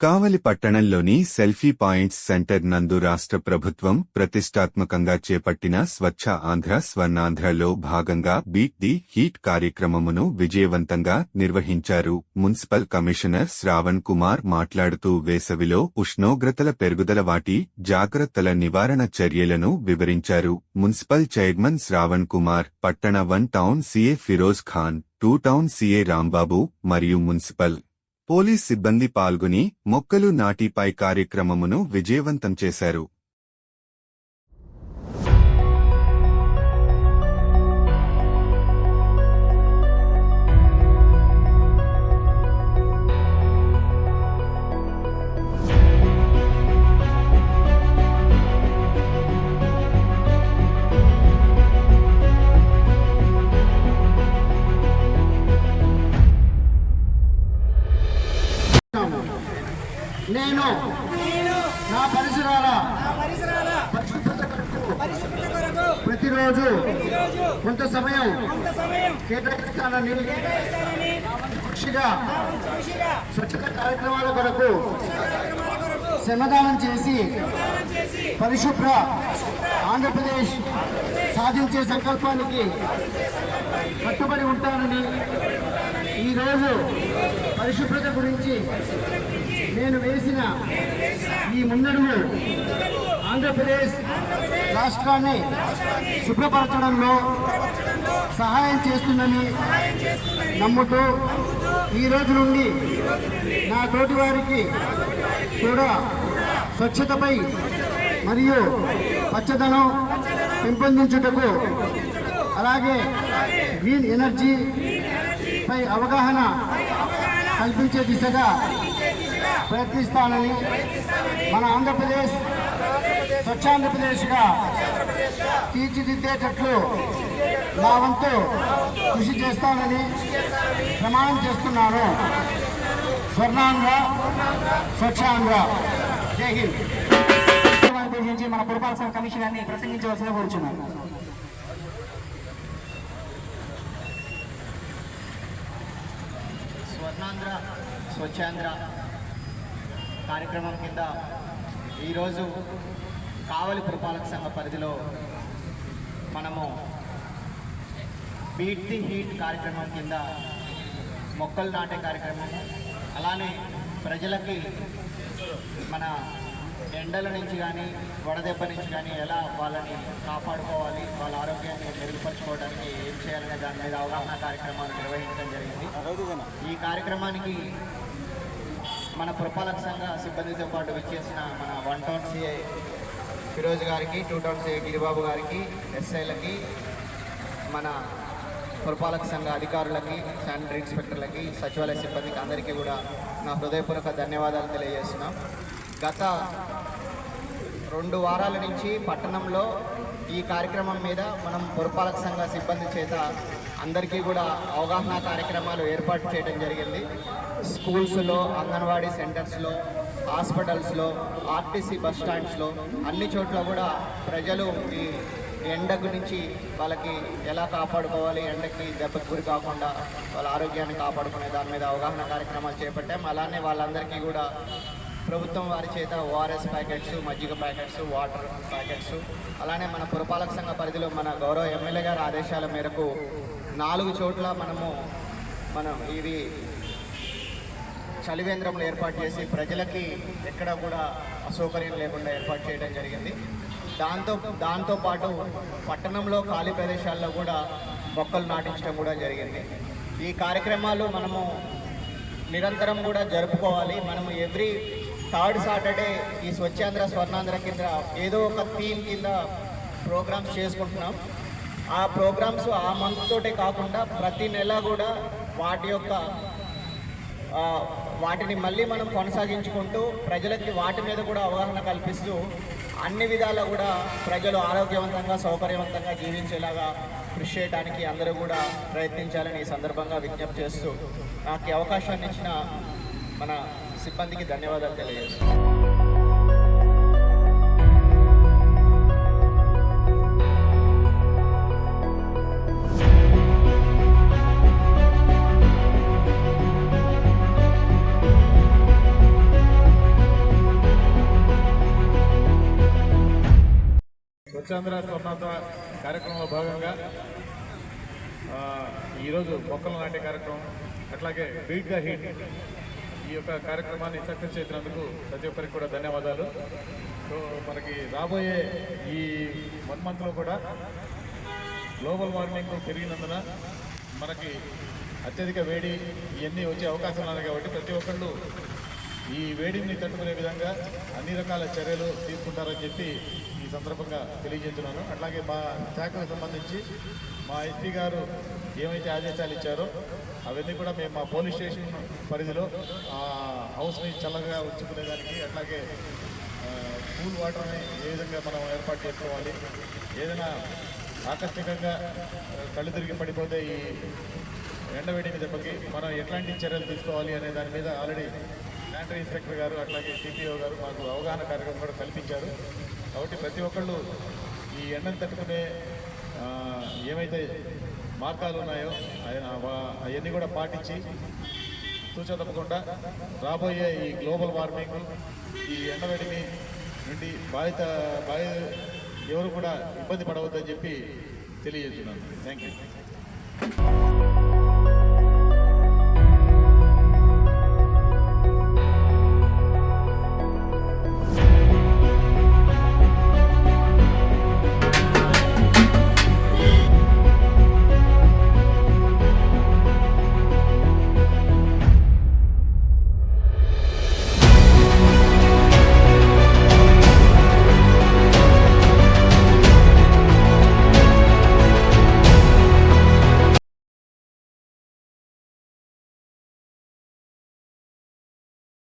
కావలి పట్టణంలోని selfie points centre నందు రాష్ట్ర ప్రభుత్వం ప్రతిష్టాత్మకంగా చేపట్టిన స్వచ్ఛ ఆంధ్ర స్వర్ణాంధ్రలో భాగంగా బీట్ ది హీట్ కార్యక్రమమును విజయవంతంగా నిర్వహించారు. మున్సిపల్ కమిషనర్ శ్రావణ్ కుమార్ మాట్లాడుతూ వేసవిలో ఉష్ణోగ్రతల పెరుగుదల వాటి జాగ్రత్తల నివారణ చర్యలను వివరించారు. మున్సిపల్ చైర్మన్ శ్రావణ్ కుమార్ పట్టణ one town CA Firoz Khan two town CA Rambabu మరియు మున్సిపల్ పోలీస్ సిబ్బంది పాల్గొని మొక్కలు నాటిపై కార్యక్రమమును విజయవంతం చేశారు. ప్రతిరోజు కొంత సమయం కేటాయిస్తానని కృషిగా స్వచ్ఛత కార్యక్రమాల కొరకు శ్రమదానం చేసి పరిశుభ్ర ఆంధ్రప్రదేశ్ సాధించే సంకల్పానికి కట్టుబడి ఉంటానని ఈరోజు పరిశుభ్రత గురించి నేను వేసిన ఈ మున్నడుగు ఆంధ్రప్రదేశ్ రాష్ట్రాన్ని శుభ్రపరచడంలో సహాయం చేస్తుందని నమ్ముతూ ఈ రోజు నుండి నా తోటి వారికి కూడా స్వచ్ఛతపై మరియు పచ్చదనం పెంపొందించుటకు అలాగే గ్రీన్ ఎనర్జీ పై అవగాహన కల్పించే దిశగా ప్రయత్నిస్తానని మన ఆంధ్రప్రదేశ్ స్వచ్ఛాంధ్రప్రదేశ్గా తీర్చిదిద్దేటట్లు నా వంతు కృషి చేస్తానని ప్రమాణం చేస్తున్నాను. స్వర్ణాంధ్ర స్వచ్ఛాంధ్ర. జై హింద్. మన పురపాలక సంఘ ప్రసంగించవలసిన కోరుచున్నాను. స్వర్ణాంధ్ర స్వచ్ఛాంధ్ర. కార్యక్రమం కింద ఈరోజు కావలి పురపాలక సంఘ పరిధిలో మనము బీట్ ది హీట్ కార్యక్రమం కింద మొక్కలు నాటే కార్యక్రమం అలానే ప్రజలకి మన ఎండల నుంచి కానీ వడదెబ్బ నుంచి కానీ ఎలా వాళ్ళని కాపాడుకోవాలి వాళ్ళ ఆరోగ్యాన్ని మెరుగుపరచుకోవడానికి ఏం చేయాలనే దాని మీద అవగాహన కార్యక్రమాలు నిర్వహించడం జరిగింది. ఈ కార్యక్రమానికి మన పురపాలక సంఘ సిబ్బందితో పాటు విచ్చేసిన మన వన్ టౌన్ సిఐ ఫిరోజ్ గారికి టూ టౌన్ సిఐ గిరిబాబు గారికి ఎస్ఐలకి మన పురపాలక సంఘ అధికారులకి శానిటరీ ఇన్స్పెక్టర్లకి సచివాలయ సిబ్బందికి అందరికీ కూడా నా హృదయపూర్వక ధన్యవాదాలు తెలియజేస్తున్నాం. గత రెండు వారాల నుంచి పట్టణంలో ఈ కార్యక్రమం మీద మనం పురపాలక సంఘ సిబ్బంది చేత అందరికీ కూడా అవగాహన కార్యక్రమాలు ఏర్పాటు చేయడం జరిగింది. స్కూల్స్లో అంగన్వాడీ సెంటర్స్లో హాస్పిటల్స్లో ఆర్టీసీ బస్ స్టాండ్స్లో అన్ని చోట్ల కూడా ప్రజలు ఈ ఎండ గురించి వాళ్ళకి ఎలా కాపాడుకోవాలి ఎండకి దెబ్బకి గురి కాకుండా వాళ్ళ ఆరోగ్యాన్ని కాపాడుకునే దాని మీద అవగాహన కార్యక్రమాలు చేపట్టాం. అలానే వాళ్ళందరికీ కూడా ప్రభుత్వం వారి చేత ఓఆర్ఎస్ ప్యాకెట్స్ మజ్జిగ ప్యాకెట్స్ వాటర్ ప్యాకెట్స్ అలానే మన పురపాలక సంఘ పరిధిలో మన గౌరవ ఎమ్మెల్యే గారి ఆదేశాల మేరకు నాలుగు చోట్ల మనము మనం ఇది చలివేంద్రంలో ఏర్పాటు చేసి ప్రజలకి ఎక్కడ కూడా అసౌకర్యం లేకుండా ఏర్పాటు చేయడం జరిగింది. దాంతో దాంతో పాటు పట్టణంలో ఖాళీ ప్రదేశాల్లో కూడా మొక్కలు నాటించడం కూడా జరిగింది. ఈ కార్యక్రమాలు మనము నిరంతరం కూడా జరుపుకోవాలి. మనము ఎవ్రీ థర్డ్ సాటర్డే ఈ స్వచ్ఛాంధ్ర స్వర్ణాంధ్ర కింద ఏదో ఒక థీమ్ కింద ప్రోగ్రామ్స్ చేసుకుంటున్నాం. ఆ ప్రోగ్రామ్స్ ఆ మంత్ తోటే కాకుండా ప్రతి నెల కూడా వాటి యొక్క వాటిని మళ్ళీ మనం కొనసాగించుకుంటూ ప్రజలకి వాటి మీద కూడా అవగాహన కల్పిస్తూ అన్ని విధాలా కూడా ప్రజలు ఆరోగ్యవంతంగా సౌకర్యవంతంగా జీవించేలాగా కృషి చేయడానికి అందరూ కూడా ప్రయత్నించాలని ఈ సందర్భంగా విజ్ఞప్తి చేస్తూ నాకు అవకాశాన్ని ఇచ్చిన మన సిబ్బందికి ధన్యవాదాలు తెలియజేస్తున్నాం. స్వచ్ఛాంధ్ర స్వతంత్ర కార్యక్రమంలో భాగంగా ఈరోజు మొక్కలు నాటే కార్యక్రమం అట్లాగే బీట్గా హీట్ ఈ యొక్క కార్యక్రమాన్ని సక్సెస్ చేసినందుకు ప్రతి ఒక్కరికి కూడా ధన్యవాదాలు. సో మనకి రాబోయే ఈ వన్ మంత్లో కూడా గ్లోబల్ వార్మింగ్ పెరిగినందున మనకి అత్యధిక వేడి ఇవన్నీ వచ్చే అవకాశాలు ఉన్నాయి కాబట్టి ప్రతి ఒక్కళ్ళు ఈ వేడిని తట్టుకునే విధంగా అన్ని రకాల చర్యలు తీసుకుంటారని చెప్పి సందర్భంగా తెలియజేస్తున్నాను. అట్లాగే మా శాఖకు సంబంధించి మా ఎస్పీ గారు ఏమైతే ఆదేశాలు ఇచ్చారో అవన్నీ కూడా మేము మా పోలీస్ స్టేషన్ పరిధిలో హౌస్ని చల్లగా ఉంచుకునేదానికి అట్లాగే కూల్ వాటర్ని ఏ విధంగా మనం ఏర్పాటు చేసుకోవాలి ఏదైనా ఆకస్మికంగా కళ్ళు తిరిగి పడిపోతే ఈ ఎండవేడిని దెబ్బకి మనం ఎట్లాంటి చర్యలు తీసుకోవాలి అనే దాని మీద ఆల్రెడీ శానిటరీ ఇన్స్పెక్టర్ గారు అట్లాగే సిపిఓ గారు మాకు అవగాహన కార్యక్రమం కూడా కల్పించారు. కాబట్టి ప్రతి ఒక్కళ్ళు ఈ ఎండను తట్టుకునే ఏమైతే మార్గాలు ఉన్నాయో అవన్నీ కూడా పాటించి తూచ తప్పకుండా రాబోయే ఈ గ్లోబల్ వార్మింగ్ ఈ ఎండవేడిని నుండి బాధిత బాధి ఎవరు కూడా ఇబ్బంది పడవద్దని చెప్పి తెలియజేస్తున్నాను. Thank you.